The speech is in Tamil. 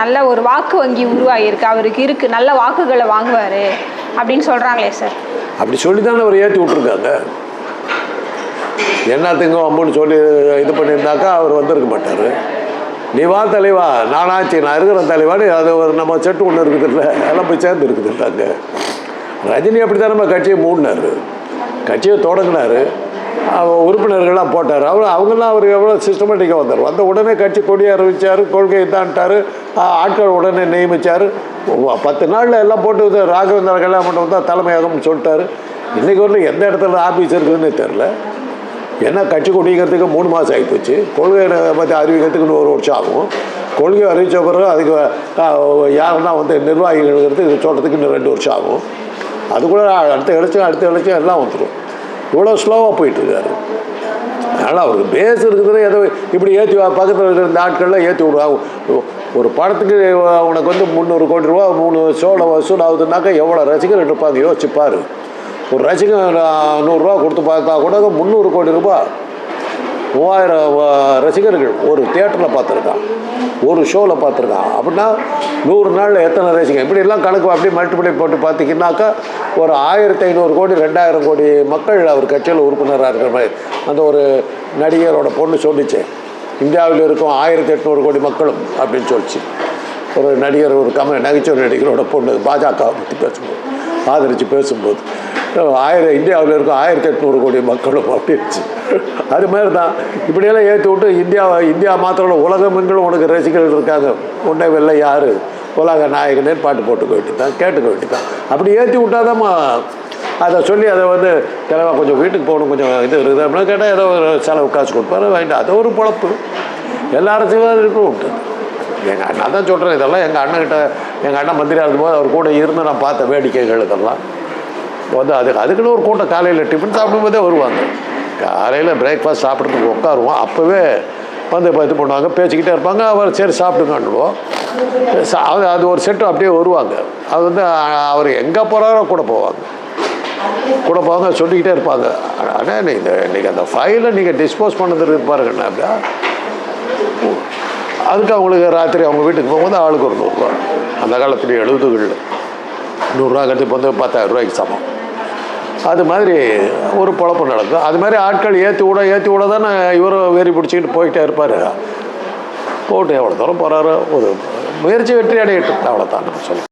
நல்ல ஒரு வாக்கு வங்கி உருவாகியிருக்கு. அவருக்கு இருக்கு. நல்ல வாக்குகளை வாங்குவார். அப்படின்னு சொல்கிறாங்களே சார். அப்படி சொல்லி தானே அவர் ஏற்றி விட்ருக்காங்க என்னத்துங்க அம்முன்னு சொல்லி இது பண்ணியிருந்தாக்கா அவர் வந்திருக்க மாட்டார். நீ வா தலைவா. நானாச்சு நான் இருக்கிற தலைவான்னு அது ஒரு நம்ம செட்டு ஒன்று இருக்குதுல்ல. எல்லாம் போய் சேர்ந்து இருக்குது இல்லைங்க ரஜினி அப்படி தான் நம்ம கட்சியை மூடினார். கட்சியை தொடங்கினார். உறுப்பினர்கள்லாம் போட்டார். அவர் அவங்கெல்லாம் அவர் எவ்வளோ சிஸ்டமேட்டிக்காக வந்தார். வந்த உடனே கட்சி கொடியை அறிவித்தார் கொள்கை தான்ட்டார் ஆட்கள் உடனே நியமித்தார் பத்து நாளில் எல்லாம் போட்டு ராகவேந்திர கல்யாணம் மண்டபம் தான் தலைமையாகம்னு சொல்லிட்டார். இன்றைக்கி வரல எந்த இடத்துல ஆஃபீஸ் இருக்குதுன்னு தெரில ஏன்னா கட்சி கொடிக்கிறதுக்கு மூணு மாதம் ஆகி போச்சு கொள்கையை பற்றி அறிவிக்கிறதுக்கு ஒரு வருஷம் ஆகும். கொள்கை அறிவித்த பிறகு அதுக்கு யாருன்னா வந்து நிர்வாகிகள் சொல்கிறதுக்கு இன்னும் ரெண்டு வருஷம் ஆகும். அது கூட அடுத்த எலெக்ஷன் அடுத்த எலெக்ஷன் எல்லாம் வந்துடும் இவ்வளோ ஸ்லோவாக போயிட்டுருக்காரு. அதனால் அவருக்கு பேஸ் இருக்கிறது ஏதோ இப்படி ஏற்றி பக்கத்தில் இருக்கிற இந்த ஆட்கள்லாம் ஏற்றி விடுவாங்க ஒரு படத்துக்கு உனக்கு வந்து முந்நூறு கோடி ரூபா மூணு ஷோவில் வசூல் ஆகுதுனாக்கா எவ்வளோ ரசிகர் இருப்பாங்க? யோசிச்சுப்பார் ஒரு ரசிகர் நூறுரூவா கொடுத்து பார்த்தா கூட முந்நூறு கோடி ரூபாய் மூவாயிரம் ரசிகர்கள் ஒரு தியேட்டரில் பார்த்துருக்கான். ஒரு ஷோவில் பார்த்துருக்கான். அப்படின்னா நூறு நாளில் எத்தனை ரசிகர் இப்படி எல்லாம் கணக்கு அப்படியே மல்டிப்ளை போட்டு பார்த்தீங்கன்னாக்கா ஒரு ஆயிரத்தி ஐநூறு கோடி ரெண்டாயிரம் கோடி மக்கள் அவர் கட்சியில் உறுப்பினராக இருக்கிற மாதிரி அந்த ஒரு நடிகரோட பொண்ணு சொல்லிச்சு. இந்தியாவில் இருக்கும் ஆயிரத்தி எட்நூறு கோடி மக்களும் அப்படின்னு சொல்லிச்சு. ஒரு நடிகர் ஒரு கம நகைச்சுவை நடிகரோட பொண்ணு பாஜகவை பற்றி பேசும்போது ஆதரித்து பேசும்போது ஆயிரம் இந்தியாவில் இருக்கும் ஆயிரத்தி எட்நூறு கோடி மக்களும் அப்படின்ச்சு அது மாதிரி தான் இப்படியெல்லாம் ஏற்றி விட்டு இந்தியாவை இந்தியா மாத்திரம் உலகம் உலகமெங்கிலும் உனக்கு ரசிகர்கள் இருக்காங்க. உன்னை வெள்ளை யார்? உலக நாயகனே பாட்டு போட்டுக்க வேண்டியதான் கேட்டுக்க வேண்டியதான் அப்படி ஏற்றி விட்டாதாம்மா. அதை சொல்லி அதை வந்து தலைவா கொஞ்சம் வீட்டுக்கு போகணும் கொஞ்சம் இது இருக்குது? அப்படின்னா கேட்டால் ஏதோ ஒரு செலவு காசு கொடுப்பாரு வாங்கிட்டு அது ஒரு பொழப்பு. எல்லா அரசியல்வாதிகளுக்கும் உண்டு. எங்கள் அண்ணா தான் சொல்கிறேன் இதெல்லாம் எங்கள் அண்ணன்கிட்ட எங்கள் அண்ணன் மந்திரியாக இருக்கும்போது அவர் கூட இருந்து நான் பார்த்த வேடிக்கைகள் இதெல்லாம். வந்து அது அதுக்குன்னு ஒரு கூட்டம் காலையில் டிஃபன் சாப்பிடும்போதே வருவாங்க. காலையில் பிரேக்ஃபாஸ்ட் சாப்பிட்றதுக்கு உட்காருவோம். அப்போவே வந்து இப்போ இது பண்ணுவாங்க பேசிக்கிட்டே இருப்பாங்க. அவர் சரி சாப்பிடுங்கன்னுவோம். சா- அது அது ஒரு செட்டு அப்படியே வருவாங்க. அது வந்து அவர் எங்கே போகிறாரோ கூட போவாங்க. கூட போவாங்க சொல்லிக்கிட்டே இருப்பாங்க. ஆனால் நீங்கள் இந்த இன்றைக்கி அந்த ஃபைலை நீங்கள் டிஸ்போஸ் பண்ணது பாருங்கண்ணா அப்படியா? அதுக்கு அவங்களுக்கு ராத்திரி அவங்க வீட்டுக்கு போகும்போது ஆளுக்கு ஒரு நூறுரூவா. அந்த காலத்துடைய எழுபதுகளில் நூறுரூவா கட்டி வந்து பத்தாயிரம் ரூபாய்க்கு சமம். அது மாதிரி ஒரு பொழப்பு நடக்கும். அது மாதிரி ஆட்கள் ஏற்றி விட ஏற்றி விட தானே இவரும் வேறி பிடிச்சிக்கிட்டு போயிட்டே இருப்பார். போட்டு எவ்வளோ தூரம் போகிறாரு ஒரு முயற்சி வெற்றி அடையட்டும். அவ்வளோதான் நான் சொல்லுவேன்